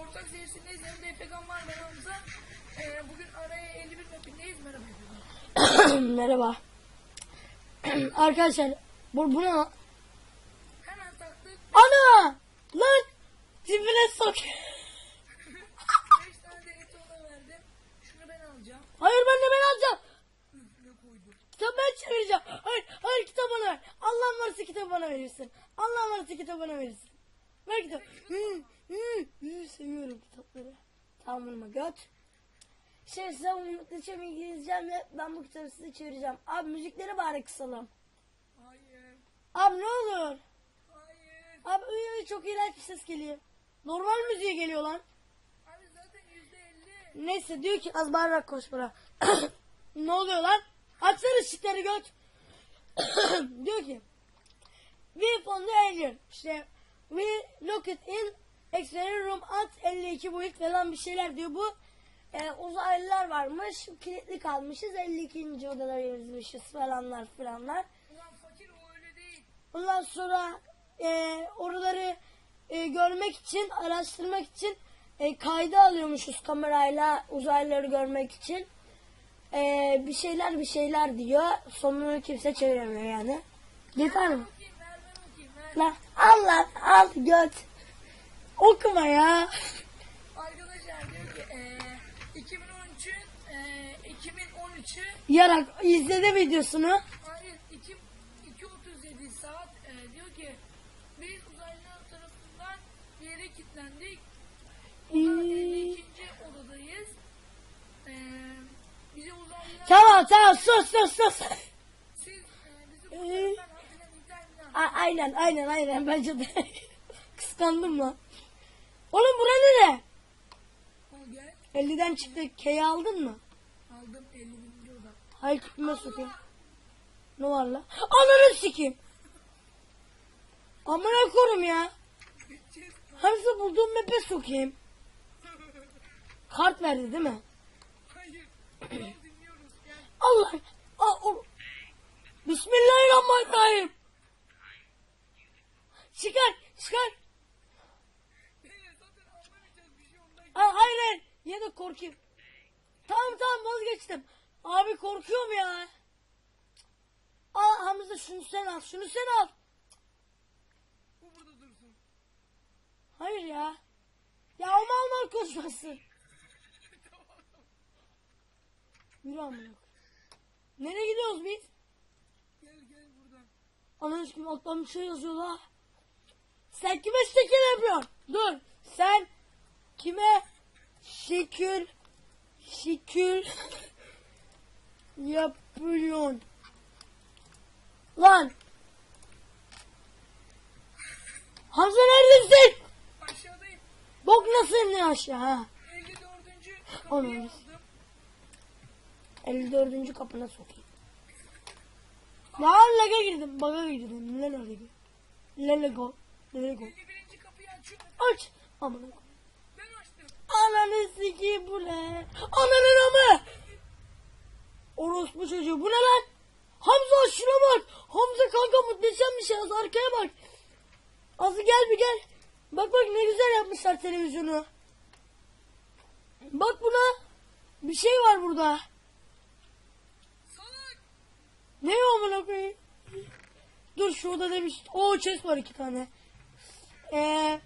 Ortak serisindeyiz. Yanımda Efekan var. Hamza. Ee, bugün araya 51 mapindeyiz. Merhaba. Merhaba. Arkadaşlar bu, bu ne lan? Hemen taktık. Ana! Lan! Dibine sok. 5 tane de et ona verdim. Şunu ben alacağım. Hayır ben de ben alacağım. Üstüne koydum. Kitap ben çevireceğim. Hayır, hayır kitap bana ver. Allah'ın varsa kitap bana verirsin. Allah'ın varsa kitap bana verirsin. Ver kitap. Hı, hı, hı, seviyorum kitapları. Tamam vurma göt. Şey size Çem'i gideceğim ve ben bu kitabı size çevireceğim. Abi müzikleri bari kısalım. Hayır. Abi ne olur. Hayır. Abi uy, çok iğrenç bir ses geliyor. Normal müziğe geliyor lan. Abi zaten %50. Neyse diyor ki az bağırarak koş bana. ne oluyor lan? Açsana ışıkları göt. diyor ki We found the alien. İşte we look it in X-ray room at 52 boyut falan bir şeyler diyor bu. E, uzaylılar varmış. Kilitli kalmışız. 52. odada yazmışız falanlar filanlar. Ulan fakir o öyle değil. Ondan sonra e, oraları e, görmek için, araştırmak için e, kayda alıyormuşuz kamerayla uzaylıları görmek için. E, bir şeyler bir şeyler diyor. Sonunu kimse çeviremiyor yani. Yeter mi? Lan al göt. Okuma ya. Arkadaşlar diyor ki eee 2013'ün eee 2013'ü Yarak izledi videosunu. Hayır, 2 2.37 saat e, diyor ki biz uzaylılar tarafından bir yere kilitlendik. Onlar 52. odadayız. E, bize uzaylılar Tamam tamam sus sus sus. siz e, bizi internet A- aynen aynen aynen bence de. Kıskandım lan. Oğlum bura nere? Gel. 50'den çıktı. K'yi aldın mı? Aldım 50 bin oda. Hayır kime sokayım? Ne var la? Ananı sikeyim. Amına korum ya. Hamza bulduğum map'e sokayım. Kart verdi değil mi? Hayır. Dinliyoruz gel. Allah. Aa, o- Bismillahirrahmanirrahim. Çıkar, çıkar. Bir şey hayır hayır. Ya da korkayım. Tamam tamam vazgeçtim. Abi korkuyorum ya. Al Hamza şunu sen al. Şunu sen al. Bu burada dursun. Hayır ya. Ya o mal mal konuşmasın. Yürü amına. Nereye gidiyoruz biz? Gel gel buradan. Ananı kim alttan bir şey yazıyor la. Sen kime şekil yapıyorsun? Dur. Sen kime şekil şekil yapıyorsun? Lan. Hamza neredesin? Aşağıdayım. Bok nasıl indin aşağı ha? 54. Onu kapıyı öyle. aldım. 54. kapına sokayım. Lan laga girdim. Baga girdim. Ne laga? Ne laga? Ne laga? 51. kapıyı açıyorum. Aç. Amına koyayım. Ben açtım. Ananı sikeyim bu ne? Ananın amı. Orospu çocuğu bu ne lan? Hamza şuna bak. Hamza kanka muhteşem bir şey. Az arkaya bak. Azı gel bir gel. Bak bak ne güzel yapmışlar televizyonu. Bak buna. Bir şey var burada. Salak. Ne o amına koyayım? Dur şurada da bir o chest var iki tane. Ee,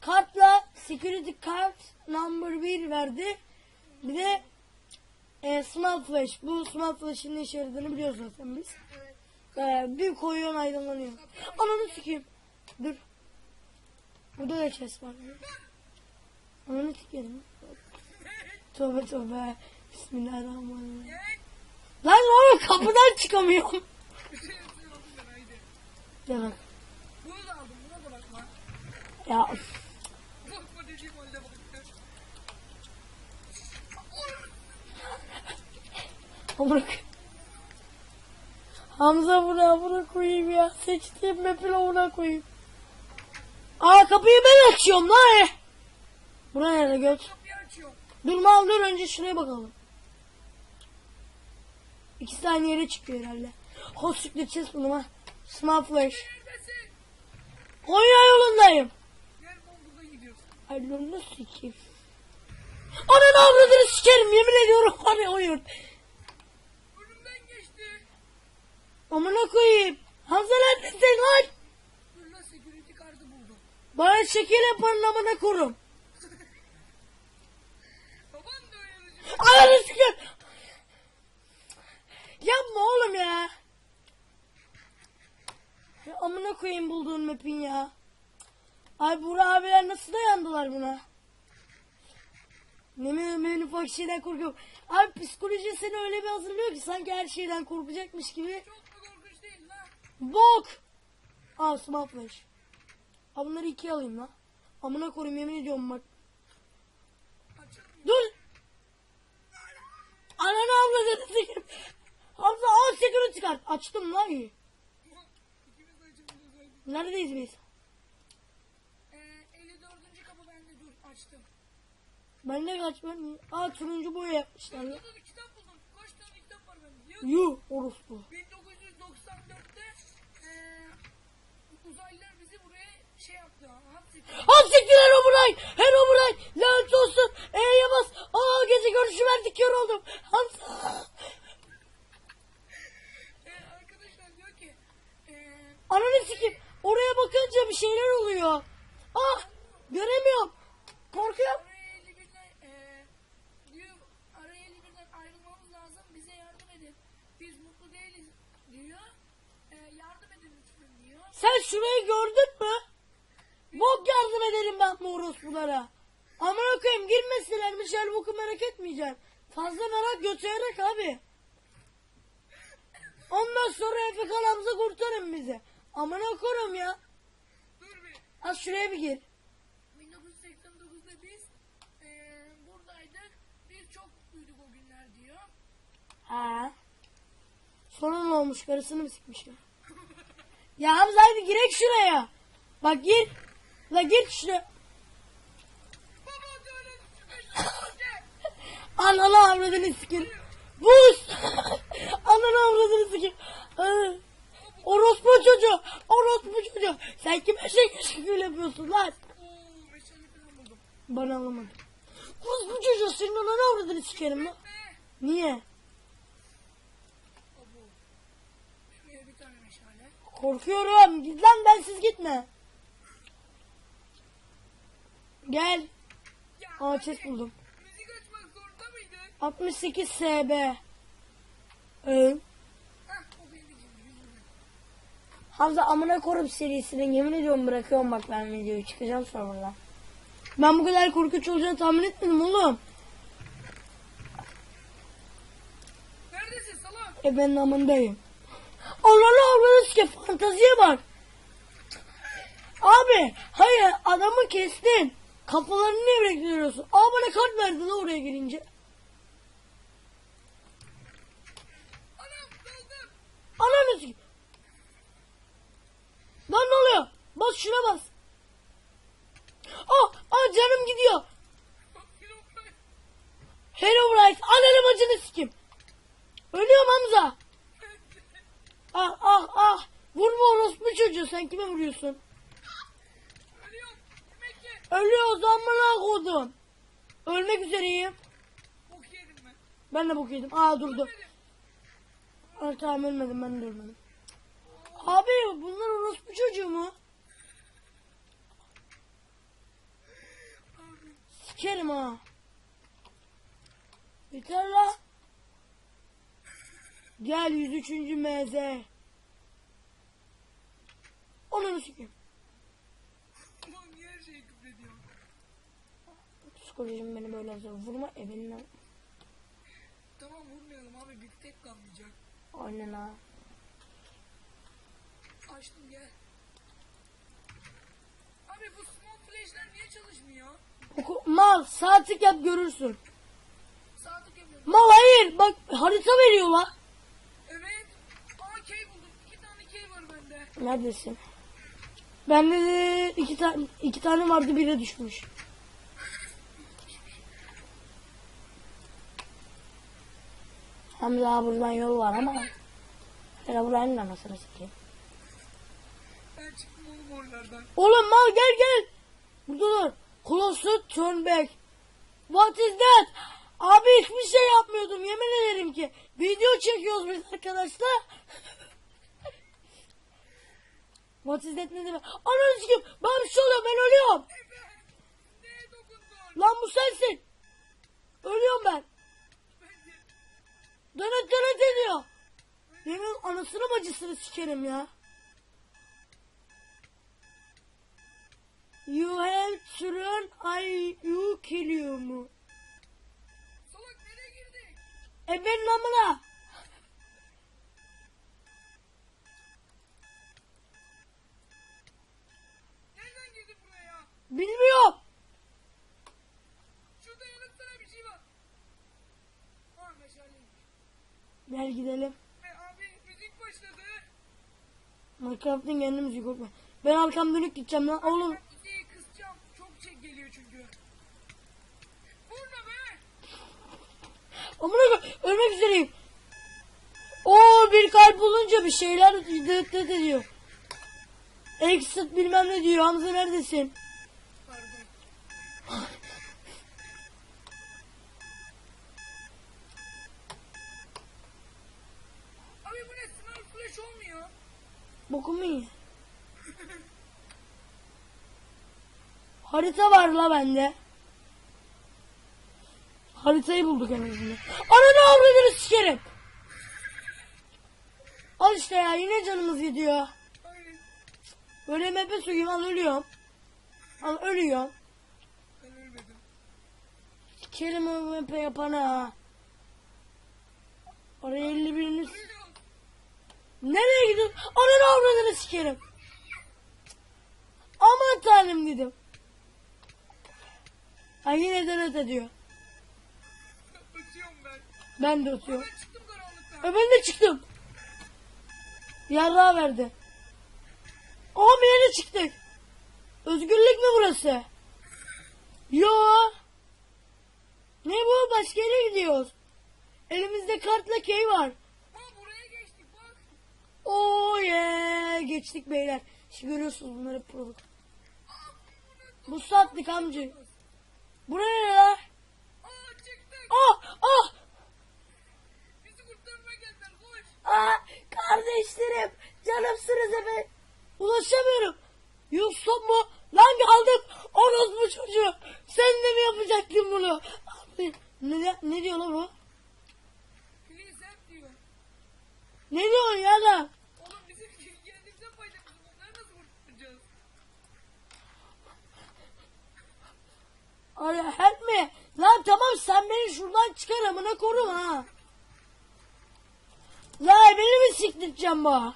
kartla security card number 1 verdi. Bir de e, small flash. Bu small flash'ın ne işe yaradığını biliyoruz zaten biz. Ee, bir koyuyorsun aydınlanıyor. Ananı sikeyim. Dur. Burada da chest var. Ananı sikeyim. Tövbe tövbe. Bismillahirrahmanirrahim. Lan oğlum kapıdan çıkamıyorum. Bir şey yapıyorum ben haydi. Ya bak. Bunu da aldım. Buna da bakma. Ya koy- Hamza buna buna koyayım ya. Seçtiğim map'i buna koyayım. Aa kapıyı ben açıyorum lan. Buna nerede göt? Dur mal dur önce şuraya bakalım. İki tane yere çıkıyor herhalde. Hoş yükleyeceğiz bunu ha. Smart flash. Konya yolundayım. Aylonunu sikeyim. Ananı avradını sikerim yemin ediyorum var ya oyun. Önümden geçti. Amına koyayım. Hamza neredesin lan? Dur lan security kartı buldum. Bana şekil yapanın amına korum. Baban da öyle Ananı sikeyim. Yapma oğlum ya amına koyayım bulduğun map'in ya. Ay Burak abiler nasıl dayandılar buna? Ne ben ufak şeyden korkuyorum. Abi psikoloji seni öyle bir hazırlıyor ki sanki her şeyden korkacakmış gibi. Çok da korkunç değil lan. Bok! Al smart flash. Ha bunları ikiye alayım lan. Amına koyayım yemin ediyorum bak. Dur! Ananı avladını sikeyim. Hamza al sekürü çıkart. Açtım lan iyi. Neredeyiz biz? Ee, 54. kapı bende dur açtım. Ben de kaç ben? Aa turuncu boya yapmışlar ya. Burada bir kitap buldum. Kaç tane kitap var bende? Diyor ki Yuh orospu. 1994'te ee, uzaylılar bizi buraya şey yaptı. Hapsetti. Ha siktir Herobrine! Herobrine! Lanet olsun! E'ye bas! Aa gece görüşü verdik kör oldum. Hamza! Ee, arkadaşlar diyor ki ee, Ananı sikeyim. Oraya bakınca bir şeyler oluyor. Ah! Göremiyorum. Korkuyorum. araya 51'den ee, diyor araya 51'den ayrılmamız lazım. Bize yardım edin. Biz mutlu değiliz diyor. Ee, yardım edin lütfen diyor. Sen şurayı gördün mü? Bok yardım ederim ben bu orospulara. Amına koyayım girmesinler Michel boku merak etmeyeceğim. Fazla merak götürerek abi. Ondan sonra Efe kalamıza kurtarın bizi. Amına koyayım ya. Dur bir. Az şuraya bir gir. 1989'da biz ee, buradaydık. Biz çok duyduk o günler diyor. Ha. Sonra ne olmuş? Karısını mı sikmiş ya? Hamza hadi girek şuraya. Bak gir. La gir şuraya. Ananı avradını sikir. Buz. Ananı avradını sikir. Aa, Orospu çocuğu. Orospu çocuğu. Sen kime şekil şekil yapıyorsun lan? Bana alamadın. Orospu çocuğu senin ananı avradını sikerim lan. Niye? Abo. Şuraya bir tane meşale. Korkuyorum. Git lan bensiz gitme. Gel. Aa chest buldum. Müzik açmak zorunda mıydın? 68 SB. Ee. Hamza amına korup serisinin yemin ediyorum bırakıyorum bak ben videoyu çıkacağım sonra. Ben bu kadar korkunç olacağını tahmin etmedim oğlum. Neredesin salak? E ben amındayım. Allah'ını avradı sike fantaziye bak. Abi hayır adamı kestin. Kafalarını niye bekliyorsun? Aa bana kart verdi lan oraya daldım. Ananı sike. Lan ne oluyor? Bas şuna bas. Ah, ah canım gidiyor. Hello Bryce, ananı bacını sikim. Ölüyorum Hamza. Ah ah ah. Vurma orospu çocuğu sen kime vuruyorsun? Ölüyorum. Ölüyoruz amına kodum. Ölmek üzereyim. Bok yedim ben. Ben de bok yedim. Aa durdu. Aa, tamam ölmedim ben de ölmedim. Abi bunlar orospu çocuğu mu? Sikerim ha. Yeter la. Gel 103. MZ. Onu sikeyim. Ulan her şeyi küfrediyorsun? Psikolojim beni böyle hazır. Vurma evinden. Tamam vurmayalım abi bir tek kalmayacak. Aynen ha. Açtım gel. Abi bu small flash'ler niye çalışmıyor? Oku, mal sağ tık yap görürsün. Sağ tık yapıyorum. Mal hayır bak harita veriyor la. Evet. Aa key buldum. İki tane key var bende. Neredesin? Bende de iki tane iki tane vardı biri düşmüş. Hamza buradan yol var ama. Hele buranın anasını sikeyim. Ben çıktım oğlum oralardan. Oğlum mal gel gel. Burada dur. Closer turn back. What is that? Abi hiçbir şey yapmıyordum yemin ederim ki. Video çekiyoruz biz arkadaşlar. What is that ne demek? Ananı sikeyim. Ben bir şey oluyor ben ölüyorum. Lan bu sensin. Ölüyorum ben. Dönet dönet ediyor. Yemin anasını bacısını sikerim ya. You have children, I you kill you mu? Salak nereye girdik? E benim amına. Nereden girdik buraya? Bilmiyorum. Şurada yanıtsana bir şey var. Ha meşaleymiş. Gel gidelim. E abi müzik başladı. Minecraft'ın kendimizi korkma. Ben arkam dönük gideceğim lan oğlum. Müziği kısacağım. Çok şey geliyor çünkü. Vurma be! Amına koy- ölmek üzereyim. Oo bir kalp olunca bir şeyler dıt dıt ediyor. Exit bilmem ne diyor. Hamza neredesin? Pardon. Abi bu ne? Smart flash olmuyor. Bokumu ye. Harita var la bende. Haritayı bulduk en azından. Ananı avradını sikerim. Al işte ya yine canımız gidiyor. Böyle mepe suyum al ölüyorum. Al ölüyorum. Ben ölmedim. Sikerim o mepe yapana ha. Oraya 50 biriniz. Ölüyorum. Nereye gidiyorsun? Ananı avradını sikerim. Aman tanrım dedim. Ha yine dönet ediyor. Ötüyorum ben. Ben de atıyorum. Ben çıktım karanlıktan. E ben de çıktım. Yarrağı verdi. Aha bir yere çıktık. Özgürlük mü burası? Yo. Ne bu? Başka yere gidiyoruz. Elimizde kartla key var. Ha buraya geçtik bak. Oo yeah. Geçtik beyler. Şimdi görüyorsunuz bunları produk. Bu sattık amca. Buraya ne la? Aa çıktık. Ah ah. Bizi kurtarmaya geldiler koş. Ah kardeşlerim. Canımsınız efendim. Ulaşamıyorum. Yok stop mu? Lan kaldım. Orospu çocuğu. Sen de mi yapacaktın bunu? Abi, ne, ne diyor lan bu? Please help diyor. Ne diyorsun ya lan? Ay help me. Lan tamam sen beni şuradan çıkar amına korum ha. Ya beni mi siktirteceksin bu?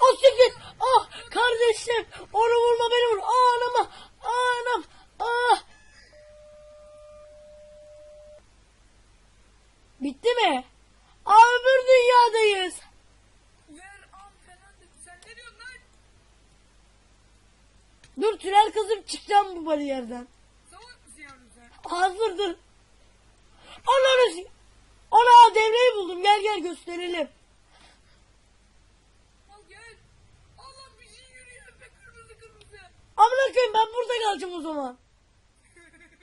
O siktir. Ah kardeşim. Onu vurma beni vur. Aa, anama. Aa, anam. Ah. Bitti mi? Aa öbür dünyadayız. Ver am falan dedi. Sen ne diyorsun lan? Dur tünel kazıp çıkacağım bu bariyerden. Salak mısın yavrum sen? Hazır dur. Ananı Ana devreyi buldum. Gel gel gösterelim. Şey. Amına koyayım ben burada kalacağım o zaman.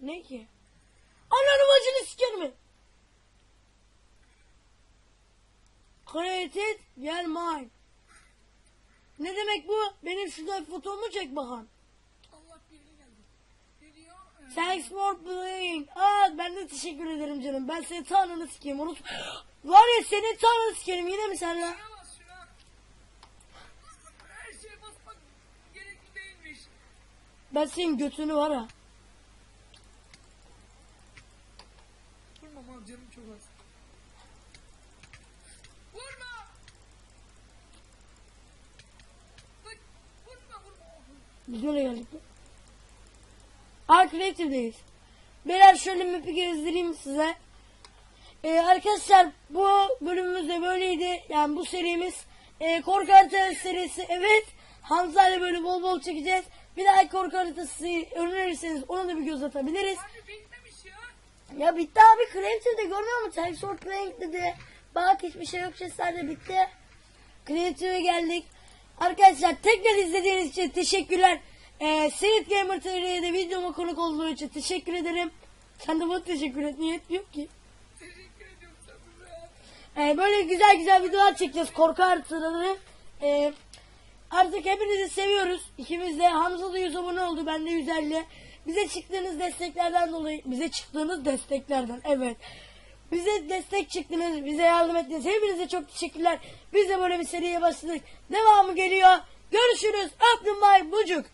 Ne ki? Ananı bacını sikerim. Created gel mine. Ne demek bu? Benim şurada fotomu çek bakalım. Allah birine geldi. Diyor? Ee, Thanks for playing. Aa ben de teşekkür ederim canım. Ben senin tanrını sikeyim. Unut. Var ya senin tanrını sikerim yine mi sen lan? Şuna bas şuna. Her şeye basmak gerekli değilmiş. Ben senin götünü var ha. Vurma mal canım çok az. Vurma. Bak vurma vurma. Nereye geldik? Creative'deyiz. Beyler şöyle map'i gezdireyim size. Ee, arkadaşlar bu bölümümüz de böyleydi. Yani bu serimiz e, korku haritası serisi. Evet. Hamza ile böyle bol bol çekeceğiz. Bir daha korku haritası önerirseniz ona da bir göz atabiliriz. Abi bitmemiş ya. Ya bitti abi Creative'de görmüyor musun? Thanks for playing dedi. Bak hiçbir şey yok sesler de bitti. Creative'e geldik. Arkadaşlar tekrar izlediğiniz için teşekkürler. Ee, Seyit Gamer TV'ye de videoma konuk olduğu için teşekkür ederim. Sen de bana teşekkür et. Niye etmiyor ki? Ee, böyle güzel güzel videolar çekeceğiz. Korku haritaları. Ee, artık hepinizi seviyoruz. İkimiz de Hamza da 100 abone oldu. Ben de 150. Bize çıktığınız desteklerden dolayı, bize çıktığınız desteklerden evet. Bize destek çıktınız, bize yardım ettiniz. Hepinize çok teşekkürler. Biz de böyle bir seriye başladık. Devamı geliyor. Görüşürüz. Öptüm bay bucuk.